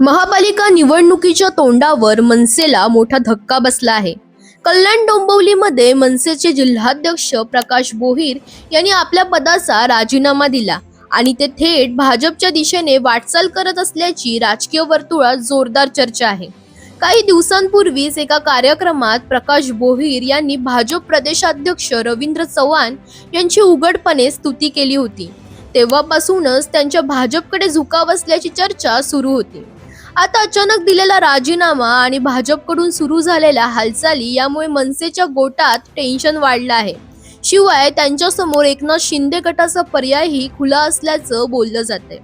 महापालिका निवडणुकीच्या तोंडावर मनसेला मोठा धक्का बसला आहे. कल्याण डोंबिवलीमध्ये मनसेचे जिल्हाध्यक्ष प्रकाश बोहीर यांनी आपल्या पदाचा राजीनामा दिला आणि ते थेट भाजपच्या दिशेने वाटचाल करत असल्याची राजकीय वर्तुळात जोरदार चर्चा आहे. काही दिवसांपूर्वीच एका कार्यक्रमात प्रकाश बोहीर यांनी भाजप प्रदेशाध्यक्ष रवींद्र चव्हाण यांची उघडपणे स्तुती केली होती. तेव्हापासूनच त्यांच्या भाजपकडे झुकाव असल्याची चर्चा सुरू होती. आता अचानक दिलेला राजीनामा आणि भाजपकडून सुरू झालेल्या हालचाली यामुळे मनसेच्या गोटात टेन्शन वाढलं आहे. शिवाय त्यांच्यासमोर एकनाथ शिंदे गटाचा पर्यायही खुला असल्याचं बोललं जाते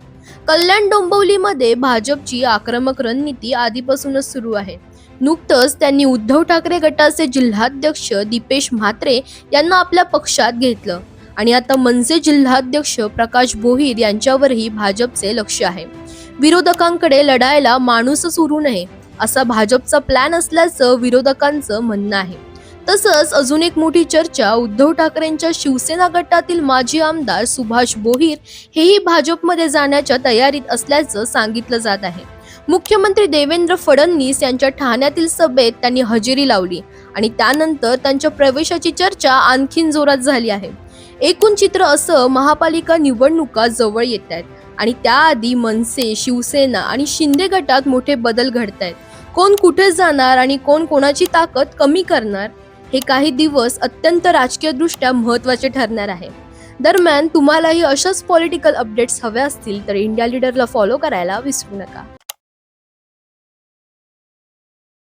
कल्याण डोंबवलीमध्ये भाजपची आक्रमक रणनीती आधीपासूनच सुरू आहे. नुकतंच त्यांनी उद्धव ठाकरे गटाचे जिल्हाध्यक्ष दीपेश म्हात्रे यांना आपल्या पक्षात घेतलं. आणि आता मनसे जिल्हाध्यक्ष प्रकाश बोहीर यांच्यावरही भाजपचे लक्ष आहे. विरोधकांकडे लढायला माणूसच उरू नये असा भाजपचा प्लॅन असल्याचं विरोधकांचं म्हणणं आहे. तसंच अजून एक मोठी चर्चा उद्धव ठाकरेंच्या शिवसेना गटातील माजी आमदार सुभाष बोहीर हेही भाजपमध्ये जाण्याच्या तयारीत असल्याचं सांगितलं जात आहे. मुख्यमंत्री देवेंद्र फडणवीस यांच्या ठाण्यातील सभेत त्यांनी हजेरी लावली आणि त्यानंतर त्यांच्या प्रवेशाची चर्चा आणखीन जोरात झाली आहे. एकूण चित्र असं महापालिका निवडणुका जवळ येत आहेत. आणि त्याआधी मनसे शिवसेना आणि शिंदे गटात मोठे बदल घडत आहेत कोण कुठे जाणार आणि कोण कोणाची ताकद कमी करणार हे काही दिवस अत्यंत राजकीयदृष्ट्या महत्त्वाचे ठरणार आहे. दरम्यान तुम्हालाही अशाच पॉलिटिकल अपडेट्स हव्या असतील तर इंडिया लीडरला फॉलो करायला विसरू नका.